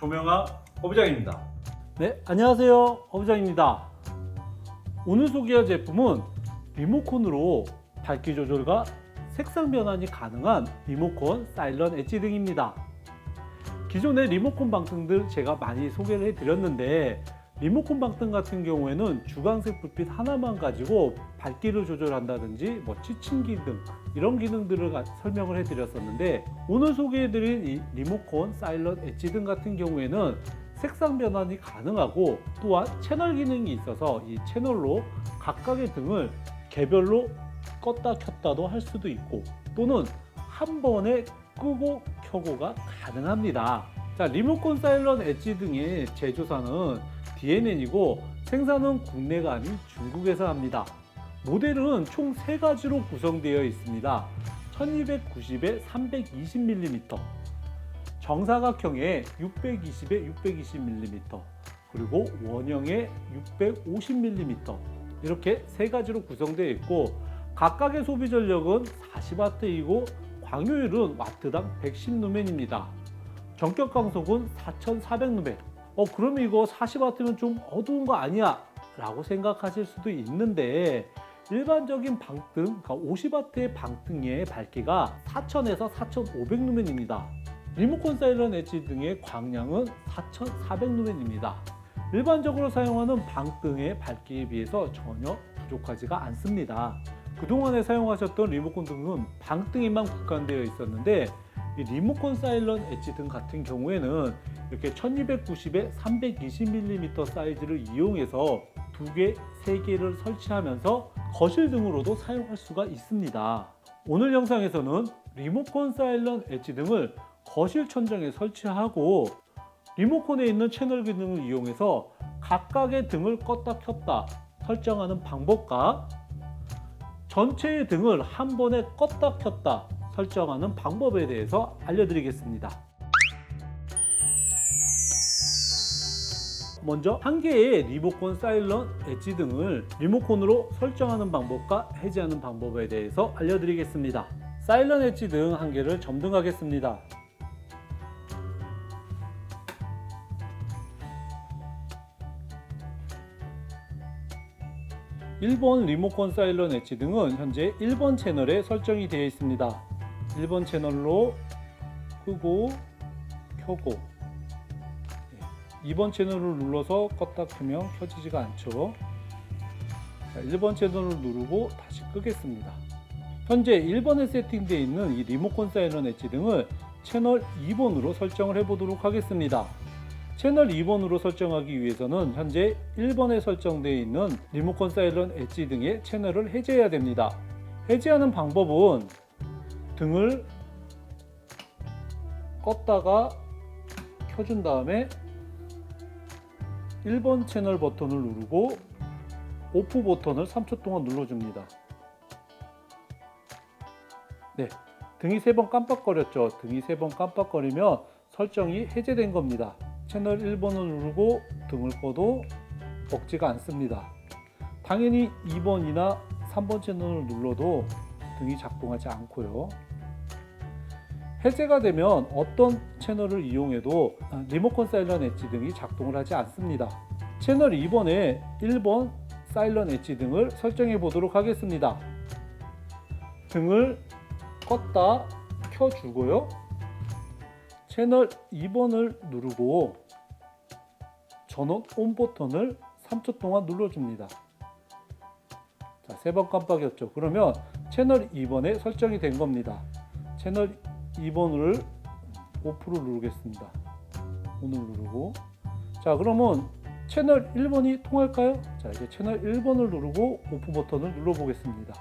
조명아 허부장입니다. 네, 안녕하세요. 허부장입니다. 오늘 소개할 제품은 리모컨으로 밝기 조절과 색상 변환이 가능한 리모컨 사일런 엣지 등입니다. 기존의 리모컨 방등들 제가 많이 소개를 해드렸는데 리모컨 방등 같은 경우에는 주광색 불빛 하나만 가지고 밝기를 조절한다든지 뭐 치침 기능 이런 기능들을 가- 설명을 해드렸었는데 오늘 소개해드린 이 리모컨 사일런 엣지 등 같은 경우에는 색상 변환이 가능하고 또한 채널 기능이 있어서 이 채널로 각각의 등을 개별로 껐다 켰다도 할 수도 있고 또는 한 번에 끄고 켜고가 가능합니다. 자, 리모컨 사일런 엣지 등의 제조사는 DNN이고 생산은 국내가 아닌 중국에서 합니다. 모델은 총세 가지로 구성되어 있습니다. 1290에 320mm, 정사각형에 620에 620mm, 그리고 원형에 650mm 이렇게 세 가지로 구성되어 있고 각각의 소비 전력은 40W이고 광효율은 와트당 110루멘입니다. 전격 강속은 4,400루멘. 어 그러면 이거 40W면 좀 어두운 거 아니야? 라고 생각하실 수도 있는데 일반적인 방등, 그러니까 50W의 방등의 밝기가 4,000에서 4,500루멘입니다. 리모컨 사일런 엣지 등의 광량은 4,400루멘입니다. 일반적으로 사용하는 방등의 밝기에 비해서 전혀 부족하지가 않습니다. 그동안에 사용하셨던 리모컨 등은 방등에만 국한되어 있었는데 이 리모컨 사일런 엣지 등 같은 경우에는 이렇게 1290에 320mm 사이즈를 이용해서 두 개, 세 개를 설치하면서 거실 등으로도 사용할 수가 있습니다. 오늘 영상에서는 리모컨 사일런 엣지 등을 거실 천장에 설치하고 리모컨에 있는 채널 기능을 이용해서 각각의 등을 껐다 켰다 설정하는 방법과 전체의 등을 한 번에 껐다 켰다 설정하는 방법에 대해서 알려드리겠습니다. 먼저 한 개의 리모컨 사일런 엣지 등을 리모컨으로 설정하는 방법과 해제하는 방법에 대해서 알려드리겠습니다. 사일런 엣지 등 한 개를 점등하겠습니다. 1번 리모컨 사일런 엣지 등은 현재 1번 채널에 설정이 되어 있습니다. 1번 채널로 끄고 켜고 네, 2번 채널을 눌러서 껐다 켜면 켜지지가 않죠. 자, 1번 채널을 누르고 다시 끄겠습니다. 현재 1번에 세팅되어 있는 이 리모컨 사일런 엣지 등을 채널 2번으로 설정을 해보도록 하겠습니다. 채널 2번으로 설정하기 위해서는 현재 1번에 설정되어 있는 리모컨 사일런 엣지 등의 채널을 해제해야 됩니다. 해제하는 방법은 등을 껐다가 켜준 다음에 1번 채널 버튼을 누르고 오프 버튼을 3초 동안 눌러줍니다. 네, 등이 3번 깜빡거렸죠. 등이 3번 깜빡거리면 설정이 해제된 겁니다. 채널 1번을 누르고 등을 꺼도 먹지가 않습니다. 당연히 2번이나 3번 채널을 눌러도 등이 작동하지 않고요. 해제가 되면 어떤 채널을 이용해도 리모컨 사일런 엣지 등이 작동을 하지 않습니다. 채널 2번에 1번 사일런 엣지 등을 설정해 보도록 하겠습니다. 등을 껐다 켜주고요. 채널 2번을 누르고 전원 온 버튼을 3초 동안 눌러줍니다. 자, 세 번 깜빡이었죠. 그러면 채널 2번에 설정이 된 겁니다. 채널 2번을 오프를 누르겠습니다. 오늘 누르고 자, 그러면 채널 1번이 통할까요? 자, 이제 채널 1번을 누르고 오프 버튼을 눌러 보겠습니다.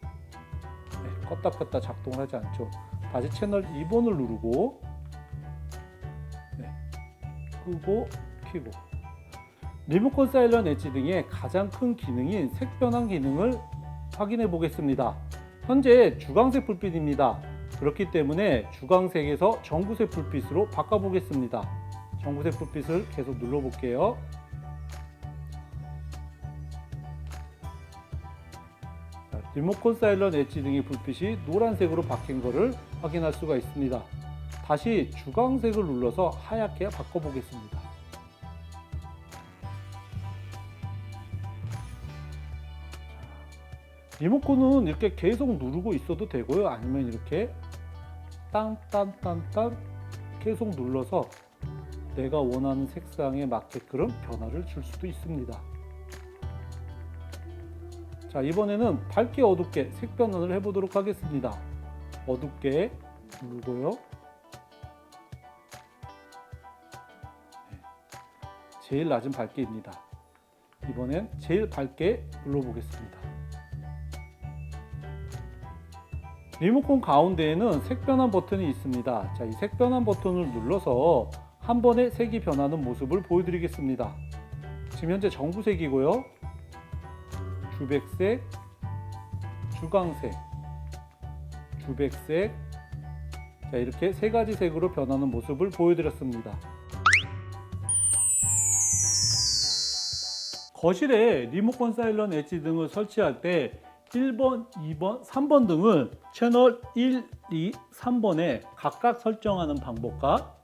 네, 껐다 껐다 작동을 하지 않죠. 다시 채널 2번을 누르고 네, 끄고 켜고 리모컨 사일런 엣지 등의 가장 큰 기능인 색 변환 기능을 확인해 보겠습니다. 현재 주광색 불빛입니다. 그렇기 때문에 주광색에서 전구색 불빛으로 바꿔 보겠습니다. 전구색 불빛을 계속 눌러 볼게요. 리모컨 사일런 엣지 등의 불빛이 노란색으로 바뀐 것을 확인할 수가 있습니다. 다시 주광색을 눌러서 하얗게 바꿔보겠습니다. 리모컨은 이렇게 계속 누르고 있어도 되고요. 아니면 이렇게 딴딴딴딴 계속 눌러서 내가 원하는 색상에 맞게끔 변화를 줄 수도 있습니다. 자, 이번에는 밝게 어둡게 색 변환을 해보도록 하겠습니다. 어둡게 누르고요. 네. 제일 낮은 밝기입니다. 이번엔 제일 밝게 눌러보겠습니다. 리모컨 가운데에는 색 변환 버튼이 있습니다. 자, 이 색 변환 버튼을 눌러서 한 번에 색이 변하는 모습을 보여드리겠습니다. 지금 현재 정부색이고요. 주백색, 주광색, 주백색. 자, 이렇게 세 가지 색으로 변하는 모습을 보여드렸습니다. 거실에 리모컨 사일런 엣지 등을 설치할 때 1번, 2번, 3번 등을 채널 1, 2, 3번에 각각 설정하는 방법과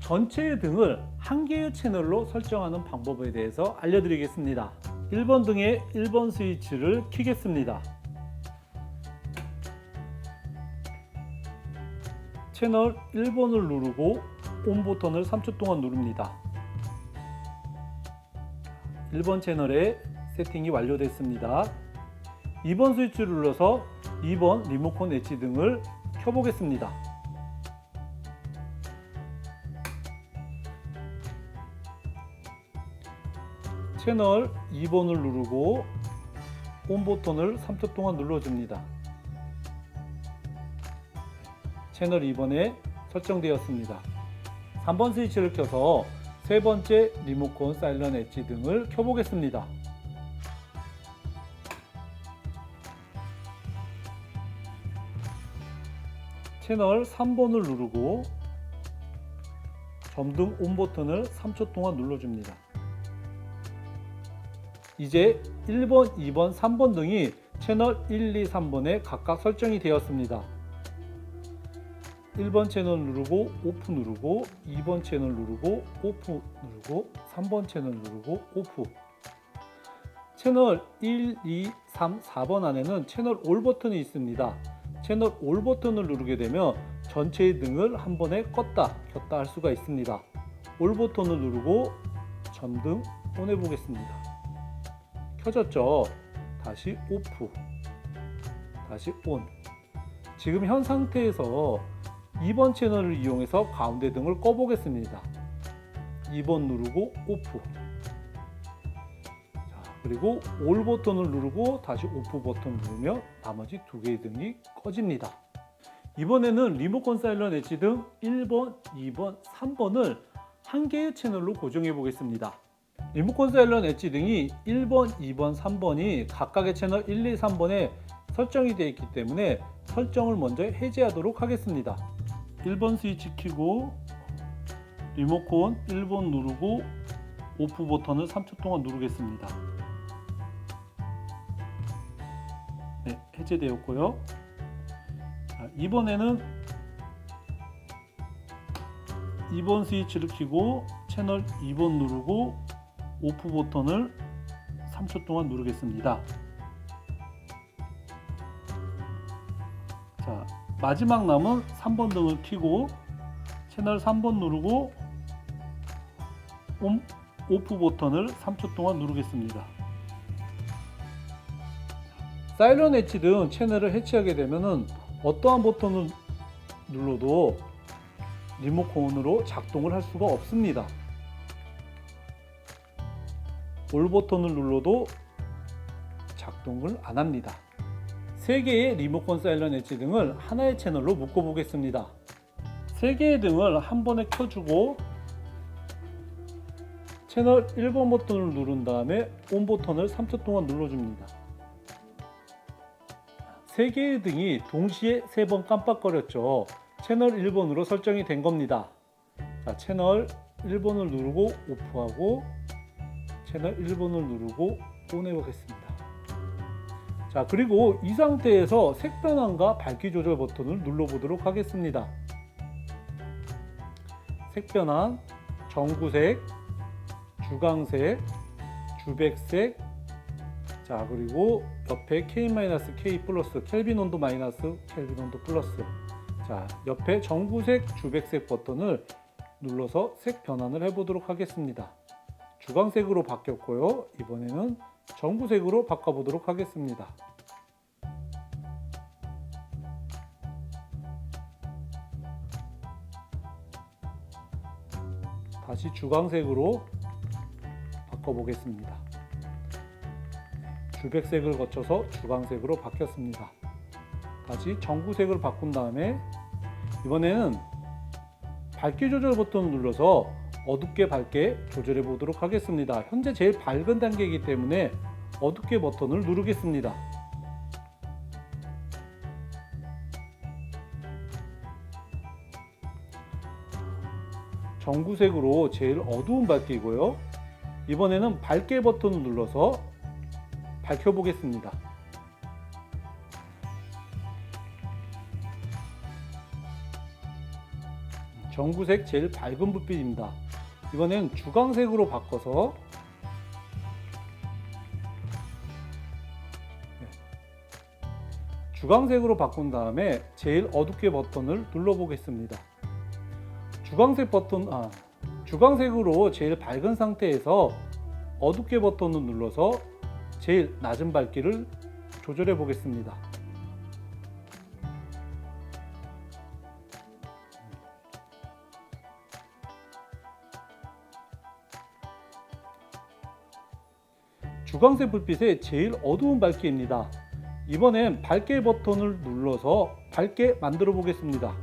전체의 등을 한 개의 채널로 설정하는 방법에 대해서 알려드리겠습니다. 1번 등의 1번 스위치를 켜겠습니다. 채널 1번을 누르고 온 버튼을 3초 동안 누릅니다. 1번 채널의 세팅이 완료됐습니다. 2번 스위치를 눌러서 2번 리모컨 엣지 등을 켜보겠습니다. 채널 2번을 누르고 온 버튼을 3초 동안 눌러줍니다. 채널 2번에 설정되었습니다. 3번 스위치를 켜서 세 번째 리모컨 사일런 엣지 등을 켜보겠습니다. 채널 3번을 누르고 점등 온 버튼을 3초 동안 눌러줍니다. 이제 1번, 2번, 3번 등이 채널 1, 2, 3번에 각각 설정이 되었습니다. 1번 채널 누르고 오프 누르고 2번 채널 누르고 오프 누르고 3번 채널 누르고 오프 채널 1, 2, 3, 4번 안에는 채널 올 버튼이 있습니다. 채널 올 버튼을 누르게 되면 전체의 등을 한 번에 껐다 켰다 할 수가 있습니다. 올 버튼을 누르고 전등 온 해보겠습니다. 켜졌죠? 다시 오프 다시 온 지금 현 상태에서 2번 채널을 이용해서 가운데 등을 꺼보겠습니다. 2번 누르고 오프 자, 그리고 올 버튼을 누르고 다시 오프 버튼 누르면 나머지 두 개의 등이 꺼집니다. 이번에는 리모컨 사일런 엣지 등 1번, 2번, 3번을 한 개의 채널로 고정해 보겠습니다. 리모컨 사일런 엣지 등이 1번, 2번, 3번이 각각의 채널 1, 2, 3번에 설정이 되어 있기 때문에 설정을 먼저 해제하도록 하겠습니다. 1번 스위치 켜고 리모컨 1번 누르고 오프 버튼을 3초 동안 누르겠습니다. 해제되었고요. 자, 이번에는 2번 스위치를 켜고 채널 2번 누르고 오프 버튼을 3초 동안 누르겠습니다. 자, 마지막 남은 3번 등을 켜고 채널 3번 누르고 온, 오프 버튼을 3초 동안 누르겠습니다. 사이런 엣지 등 채널을 해체하게 되면은 어떠한 버튼을 눌러도 리모컨으로 작동을 할 수가 없습니다. 올 버튼을 눌러도 작동을 안 합니다. 세 개의 리모컨 사일런 엣지 등을 하나의 채널로 묶어 보겠습니다. 세 개의 등을 한 번에 켜주고 채널 1번 버튼을 누른 다음에 온 버튼을 3초 동안 눌러줍니다. 세 개의 등이 동시에 세번 깜빡거렸죠. 채널 1번으로 설정이 된 겁니다. 자, 채널 1번을 누르고 오프하고 채널 1번을 누르고 온 해보겠습니다. 자, 그리고 이 상태에서 색 변환과 밝기 조절 버튼을 눌러보도록 하겠습니다. 색 변환, 전구색, 주광색, 주백색, 자 그리고 옆에 K-K 플러스 켈빈 온도 마이너스 켈빈 온도 플러스. 자 옆에 전구색 주백색 버튼을 눌러서 색 변환을 해보도록 하겠습니다. 주광색으로 바뀌었고요. 이번에는 전구색으로 바꿔보도록 하겠습니다. 다시 주광색으로 바꿔보겠습니다 주백색을 거쳐서 주광색으로 바뀌었습니다. 다시 전구색을 바꾼 다음에 이번에는 밝기 조절 버튼을 눌러서 어둡게 밝게 조절해 보도록 하겠습니다. 현재 제일 밝은 단계이기 때문에 어둡게 버튼을 누르겠습니다. 전구색으로 제일 어두운 밝기고요. 이번에는 밝게 버튼을 눌러서 밝혀보겠습니다. 전구색 제일 밝은 불빛입니다. 이번엔 주광색으로 바꿔서 네. 주광색으로 바꾼 다음에 제일 어둡게 버튼을 눌러보겠습니다. 주광색 버튼, 아, 주광색으로 제일 밝은 상태에서 어둡게 버튼을 눌러서 제일 낮은 밝기를 조절해 보겠습니다. 주광색 불빛의 제일 어두운 밝기입니다. 이번엔 밝게 버튼을 눌러서 밝게 만들어 보겠습니다.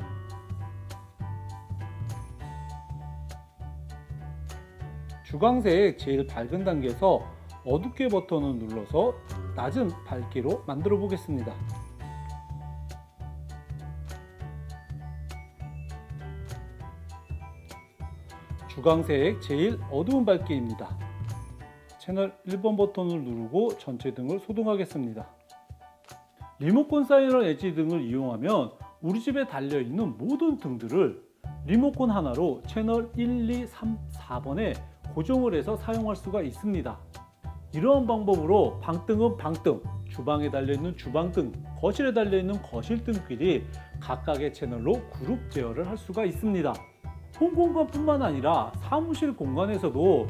주광색 제일 밝은 단계에서 어둡게 버튼을 눌러서 낮은 밝기로 만들어 보겠습니다. 주광색 제일 어두운 밝기입니다. 채널 1번 버튼을 누르고 전체 등을 소등하겠습니다. 리모컨 사이렌 엣지 등을 이용하면 우리 집에 달려있는 모든 등들을 리모컨 하나로 채널 1, 2, 3, 4번에 고정을 해서 사용할 수가 있습니다. 이러한 방법으로 방등은 방등, 주방에 달려있는 주방등, 거실에 달려있는 거실등끼리 각각의 채널로 그룹 제어를 할 수가 있습니다. 홈 공간뿐만 아니라 사무실 공간에서도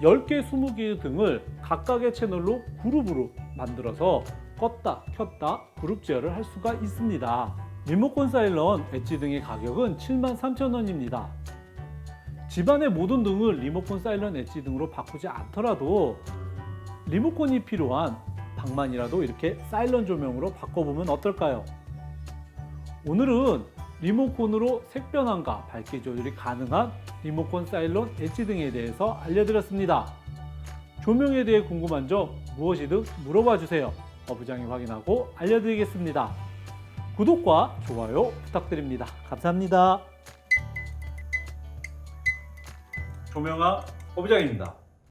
10개, 20개의 등을 각각의 채널로 그룹으로 만들어서 껐다, 켰다 그룹 제어를 할 수가 있습니다. 리모컨 사일런 엣지 등의 가격은 73,000원입니다. 집안의 모든 등을 리모컨 사일런 엣지 등으로 바꾸지 않더라도 리모컨이 필요한 방만이라도 이렇게 사일런 조명으로 바꿔보면 어떨까요? 오늘은 리모컨으로 색 변환과 밝기 조절이 가능한 리모컨 사일런 엣지 등에 대해서 알려드렸습니다. 조명에 대해 궁금한 점 무엇이든 물어봐 주세요. 어부장이 확인하고 알려드리겠습니다. 구독과 좋아요 부탁드립니다. 감사합니다. 조명아 오부장입니다.